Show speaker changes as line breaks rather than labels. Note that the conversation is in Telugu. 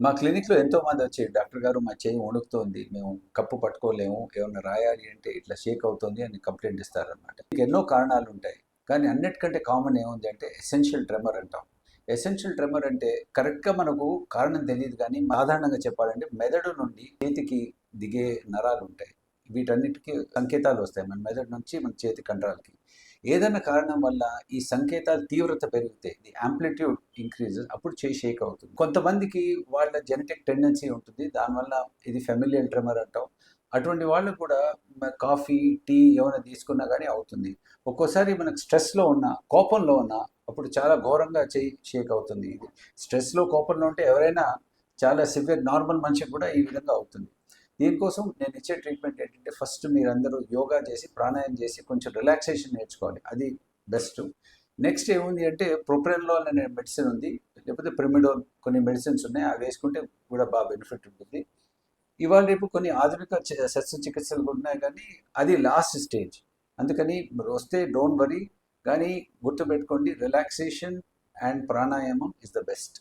మా క్లినిక్లో ఎంతో మంది వచ్చి డాక్టర్ గారు మా చేయి వణుకుతోంది. మేము కప్పు పట్టుకోలేము. ఏమన్నా రాయాలి అంటే ఇట్లా షేక్ అవుతుంది అని కంప్లైంట్ ఇస్తారనమాట ఎన్నో కారణాలు ఉంటాయి కానీ అన్నిటికంటే కామన్ ఏముంది అంటే ఎసెన్షియల్ ట్రెమర్ అంటాం. ఎసెన్షియల్ ట్రెమర్ అంటే కరెక్ట్గా మనకు కారణం తెలియదు కానీ సాధారణంగా చెప్పాలంటే మెదడు నుండి చేతికి దిగే నరాలు ఉంటాయి వీటన్నిటికీ సంకేతాలు వస్తాయి. మన మెదడు నుంచి మన చేతి కండరాలకి. ఏదైనా కారణం వల్ల ఈ సంకేతాలు తీవ్రత పెరిగితే ది యాంప్లిట్యూడ్ ఇంక్రీజ్ అప్పుడు చేయి షేక్ అవుతుంది. కొంతమందికి వాళ్ళ జెనెటిక్ టెండెన్సీ ఉంటుంది. దానివల్ల ఇది ఫెమిలియల్ ట్రెమర్ అంటాం. అటువంటి వాళ్ళు కూడా కాఫీ టీ ఏమైనా తీసుకున్నా కానీ అవుతుంది. ఒక్కోసారి మనకు స్ట్రెస్లో ఉన్న కోపంలో ఉన్న అప్పుడు చాలా ఘోరంగా చేయి షేక్ అవుతుంది. ఇది స్ట్రెస్లో కోపంలో ఉంటే ఎవరైనా చాలా సివియర్ నార్మల్ మనిషికి కూడా ఈ విధంగా అవుతుంది. దీనికోసం నేను ఇచ్చే ట్రీట్మెంట్ ఏంటంటే ఫస్ట్ మీరందరూ యోగా చేసి ప్రాణాయామం చేసి కొంచెం రిలాక్సేషన్ నేర్చుకోవాలి. అది బెస్ట్ నెక్స్ట్ ఏముంది అంటే ప్రొప్రెన్లాల్ అనే మెడిసిన్ ఉంది. లేకపోతే ప్రిమిడోల్ కొన్ని మెడిసిన్స్ ఉన్నాయి. అవి వేసుకుంటే కూడా బాగా బెనిఫిట్ ఉంటుంది. ఇవాళ రేపు కొన్ని ఆధునిక శస్త్రచికిత్సలు కూడా ఉన్నాయి కానీ అది లాస్ట్ స్టేజ్ అందుకని మీరు వస్తే డోంట్ వరీ కానీ గుర్తుపెట్టుకోండి relaxation and pranayama is the best